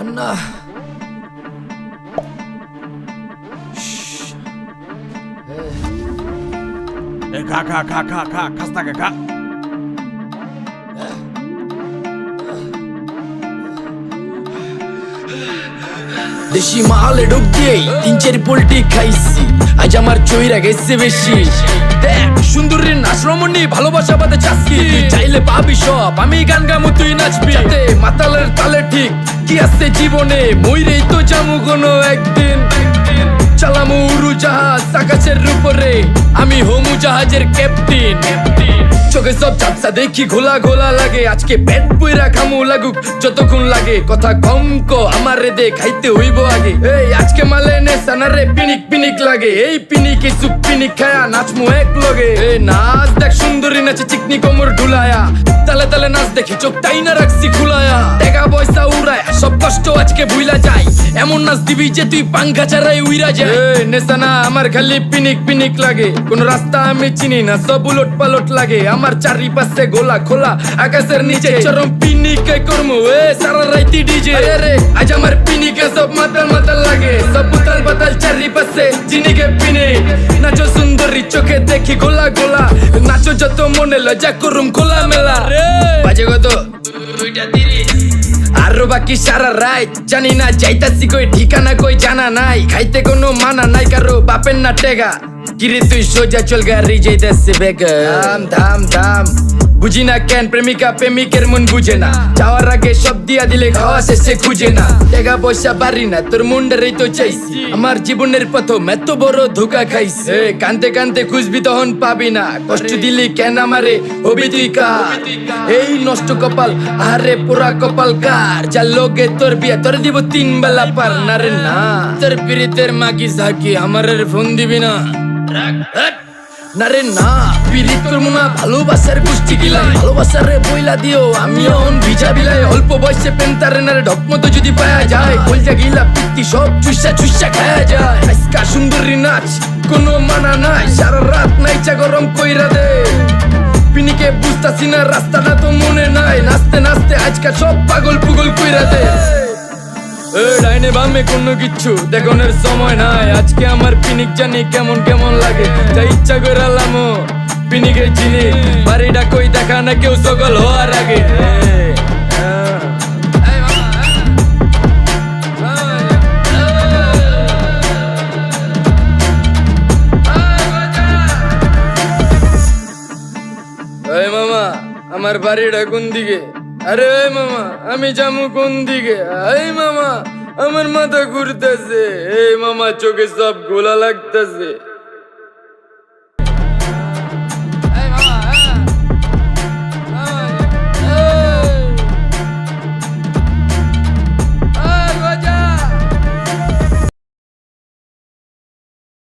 అన్నా এ খা খা খা খা খা খাস না খা দেশি মালে ঢুক দিয়েই তিন চার পোল্টি খাইছি আজ আমার চইরা গেছে বেশি দেখ সুন্দরী নাচ ভালোবাসা বাদে তুই চাইলে পাবি সব, আমি গান গামু, তুই নাচবি। মাতালের তালে ঠিক কি আছে জীবনে? মইরেই তো জামু কোনো একদিন। চালামু উড়ু জাহাজ আকাশের উপরে। আমি হোমু জাহাজের ক্যাপ্টেন চোখে সব চাপসা দেখি, ঘোলা ঘোলা লাগে। আজকে পেট বইরা খামু লাগুক, যতক্ষণ লাগে। কথা কম কো, আমার রে দে, খাইতে হইব আগে। এই, আজকে মালে নে সানারে পিনিক পিনিক লাগে। এই পিনিকে সুপ পিনিক খায়া নাচমু এক লগে এই, নাচ দেখ সুন্দরী নাচে চিকনি কোমর ঢুলায়া। তালে নাচ দেখি চোখ তাই না রাখছি খুলায়া। টাকা পয়সা উড়ায় সব কষ্ট আজকে ভুইলা যাই এমন নাচ দিবি যে তুই পাঙ্খা ছাড়াই উইরা যায়। নেশানা আমার খালি পিনিক পিনিক লাগে। কোন রাস্তা আমি চিনি না সব উলট পালট লাগে। আমার চারিপাশে গোলা খোলা আকাশের নিচে চরম পিনিকে করমু। এ সারা রাইতি ডিজে। রে। আজ আমার পিনিকে সব মাতাল মাতাল লাগে। সব উতাল পাতাল চারিপাশে চিনিকে পিনি। নাচো সুন্দরী চোখে দেখি গোলা নাচো মনে লজা করুম খোলা মেলা। বাজে কত আরও বাকি সারা রাত জানি না যাইতাছি কই ঠিকানা কই জানা নাই। খাইতে কোনো মানা নাই কারও বাপের না টেগা। কিরে তুই সোজা চল গাড়ি যাইতাছে বেগা। ধাম দাম দাম। বুঝি না কেন, প্রেমিকা, প্রেমিকের মন বুঝে না। যাওয়ার আগে সব দিয়া দিলে খাওয়া শেষে খুঁজে না। টাকা পয়সা বাড়ি না, তোর মুন্ডারেই তো চাইছি। আমার জীবনের প্রথম এত বড় ধোকা খাইছে। কানতে কানতে খুঁজবি তখন পাবি না। কষ্ট দিলি কেন আমারে? হবি তুই কার? এই নষ্ট কপাল আরে পুরা কপাল কার? যা লোকে তোর বিয়া, তোর দিব তিন বেলা পার না। রে না তোর পিরিতের মাগি সাকি আমারের ফোন দিবি না। না রে, না। পিরিত করব না ভালোবাসার গোষ্ঠী গিলাই ভালোবাসার রে বইলা দিও আমি অন ভিজা বিলাই। অল্প বয়সে পেন্টারে না রে ঢকমতো যদি পায়া যায়, কলজা গিলা পিত্তি সব চুষা চুষা খায়া যায়। আজকা সুন্দরী নাচ, কোনো মানা নাই, সারা রাত নাইচা গরম কইরা দে। পিনিকে বুঝতাছি না, রাস্তাটা তো মনে নাই। নাচতে নাচতে আজকা সব পাগল পুগল কইরা দে। ডাইনে বামে কোনো কিচ্ছু দেখনের সময় নাই। আজকে আমার পিনিক জানি কেমন কেমন লাগে, তাই ইচ্ছা করে আলামো। পিনিকে চিনি বাড়িটা কই দেখা না কেউ সকল হওয়ার আগে। মামা, আমার বাড়িটা কোন দিকে? আরে মামা, আমি যামু কোন দিকে? এই মামা, আমার মাথা ঘুরতেছে। এই মামা, চোখে সব গোলা লাগতেছে।